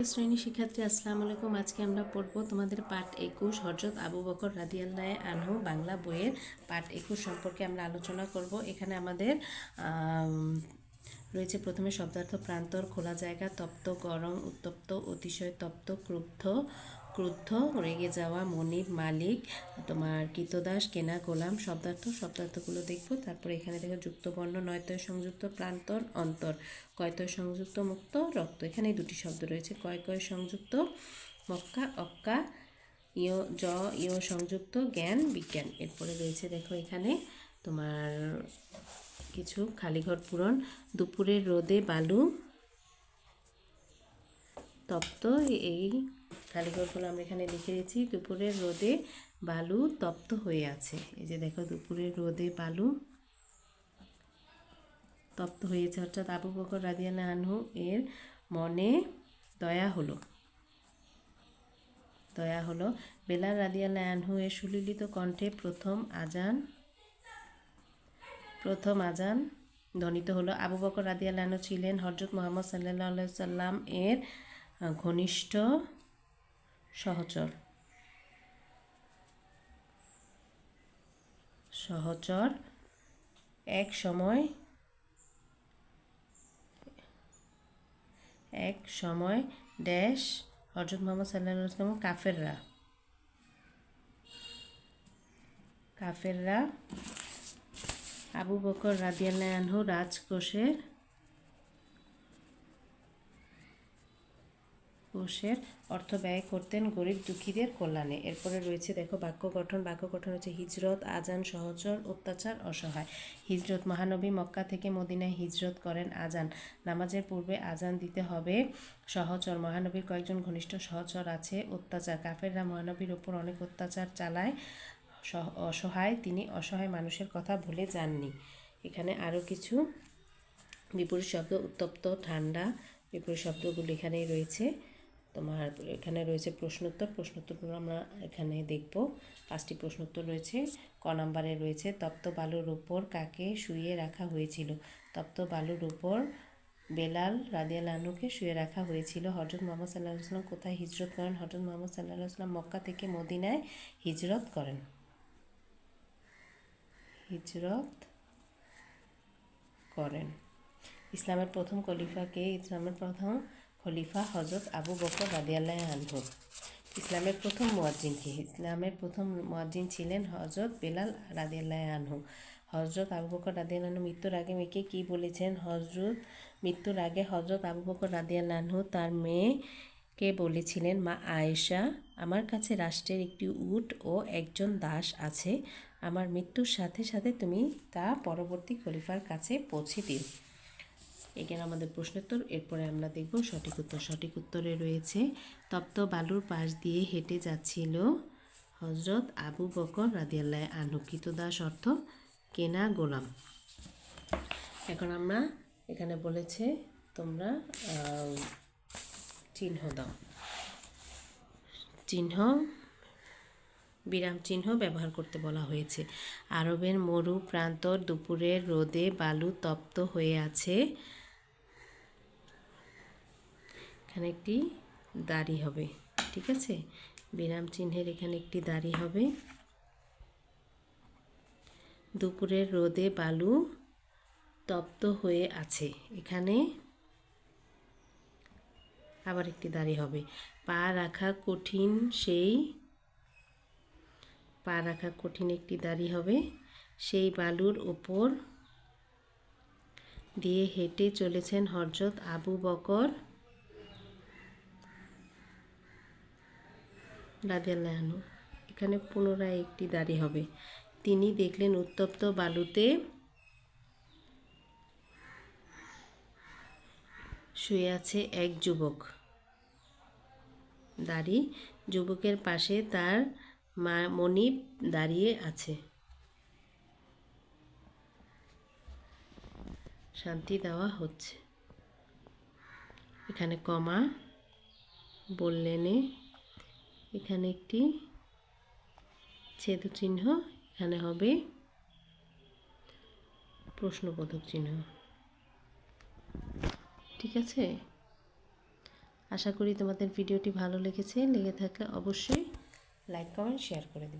শ্রেণি শিক্ষার্থী, আসসালামু আলাইকুম। আজকে আমরা পড়ব তোমাদের পাঠ একুশ হজরত আবু বকর রাদিয়াল্লাহ আনহু, বাংলা বইয়ের পাঠ একুশ সম্পর্কে আমরা আলোচনা করব। এখানে আমাদের রয়েছে প্রথমে শব্দার্থ প্রান্তর, খোলা জায়গা, তপ্ত, গরম, উত্তপ্ত, অতিশয় তপ্ত, ক্রুদ্ধ ক্রুদ্ধ, রেগে যাওয়া মনিব মালিক, তোমার কীতদাস কেনা গোলাম, শব্দার্থ, শব্দার্থগুলো দেখব। তারপরে এখানে দেখো যুক্ত বর্ণ নয়তয় সংযুক্ত, প্রান্তর, অন্তর। কয়তয় সংযুক্ত, মুক্ত, রক্ত। এখানে দুটি শব্দ রয়েছে। কয় কয় সংযুক্ত? মক্কা, অক্কা, ইয়, জ, ইয় সংযুক্ত, জ্ঞান, বিজ্ঞান। এরপরে রয়েছে দেখো এখানে তোমার কিছু খালিঘর পূরণ। দুপুরের রোদে বালু তপ্ত এই কালিঘরগুলো আমরা এখানে লিখে দিয়েছি, দুপুরের রোদে বালু তপ্ত হয়ে আছে। এই যে দেখো, দুপুরের রোদে বালু তপ্ত হয়েছে। অর্থাৎ আবু বকর রাদিয়ানা আনহু এর মনে দয়া হলো। দয়া হলো। বেলাল রাদিয়াল্লাহ আনহু এর সুলিলিত কণ্ঠে প্রথম আজান প্রথম আজান ধ্বনিত হলো। আবু বকর রাদিয়াল্লাহ ছিলেন হজরত মোহাম্মদ সাল্লাহ সাল্লাম এর ঘনিষ্ঠ সহচর। সহচর, এক সময় এক সময়, ড্যাশ হজরত মোহাম্মদ সাল্লাহ কাফেররা। কাফেররা, আবু বকর রাদিয়াল্লাহ রাজকোষের কোষের অর্থ ব্যয় করতেন গরিব দুঃখীদের কল্যাণে। এরপরে রয়েছে, দেখো, বাক্য গঠন। বাক্য গঠন হচ্ছে হিজরত আজান সহচর, অত্যাচার, অসহায়। হিজরত, মহানবী মক্কা থেকে মদিনায় হিজরত করেন আজান নামাজের পূর্বে আজান দিতে হবে সহচর। মহানবীর কয়েকজন ঘনিষ্ঠ সহচর আছে, অত্যাচার। কাফেররা মহানবীর ওপর অনেক অত্যাচার চালায়। সহ- অসহায়, তিনি অসহায় মানুষের কথা ভুলে যাননি। এখানে আরও কিছু বিপরীত শব্দ, উত্তপ্ত, ঠান্ডা বিপরীত শব্দগুলো এখানেই রয়েছে। তোমার এখানে রয়েছে প্রশ্নোত্তর। প্রশ্নোত্তরগুলো আমরা এখানে দেখব। পাঁচটি প্রশ্নোত্তর রয়েছে। ক নাম্বারে রয়েছে, তপ্ত বালুর উপর কাকে শুয়ে রাখা হয়েছিল? তপ্ত বালুর উপর বেলাল রাদিয়াল আনুকে শুয়ে রাখা হয়েছিল। হজরত মোহাম্মদ সাল্লাহ সাল্লাম কোথায় হিজরত করেন? হজরত মোহাম্মদ সাল্লাহ সাল্লাম মক্কা থেকে মদিনায় হিজরত করেন। হিজরত করেন। ইসলামের প্রথম খলিফাকে ইসলামের প্রথম খলিফা হজরত আবু বকর রাদিয়াল্লাহ আনহু। ইসলামের প্রথম মুয়াজ্জিন কি? ইসলামের প্রথম মুয়াজ্জিন ছিলেন হজরত বেলাল রাদিয়াল্লাহ আনহু। হজরত আবু বকর রাদিয়াল্লাহ মৃত্যুর আগে মেয়েকে কি বলেছেন? হজরত মৃত্যুর আগে হজরত আবু বকর রাদিয়াল্লাহ আনহু তার মেয়েকে বলেছিলেন, মা আয়েশা, আমার কাছে রাষ্ট্রের একটি উট ও একজন দাস আছে। আমার মৃত্যুর সাথে সাথে তুমি তা পরবর্তী খলিফার কাছে পৌঁছে দিও। এখানে আমাদের প্রশ্নোত্তর। এরপরে আমরা দেখব সঠিক উত্তর। সঠিক উত্তরে রয়েছে, তপ্ত বালুর পাশ দিয়ে হেঁটে যাচ্ছিল হজরত আবু বকর রাদিয়াল্লাহ আনুকিত দাস অর্থ কেনা গোলাম। এখন আমরা এখানে বলেছে, তোমরা চিহ্ন দাও। চিহ্ন, বিরাম চিহ্ন ব্যবহার করতে বলা হয়েছে। আরবের মরু প্রান্তর দুপুরের রোদে বালু তপ্ত হয়ে আছে। এখানে একটি দাড়ি হবে, ঠিক আছে? বিরাম চিহ্নের এখানে একটি দাড়ি হবে। দুপুরের রোদে বালু তপ্ত হয়ে আছে, এখানে আবার একটি দাড়ি হবে। পা রাখা কঠিন সেই, পা রাখা কঠিন একটি দাড়ি হবে। সেই বালুর ওপর দিয়ে হেঁটে চলেছেন হরজত আবু বকর। রাদিয়াল্লাহনু এখানে পুনরায় একটি দাড়ি হবে। তিনি দেখলেন উত্তপ্ত বালুতে শুয়ে আছে এক যুবক। দাড়ি যুবকের পাশে তার মা মনিব দাঁড়িয়ে আছে। শান্তি দেওয়া হচ্ছে। এখানে কমা বললেনে এখানে একটি ছেদ চিহ্ন, এখানে হবে প্রশ্নবোধক চিহ্ন। ঠিক আছে? আশা করি তোমাদের ভিডিওটি ভালো লেগেছে। লেগে থাকলে অবশ্যই লাইক কমেন্ট শেয়ার করে দেবে।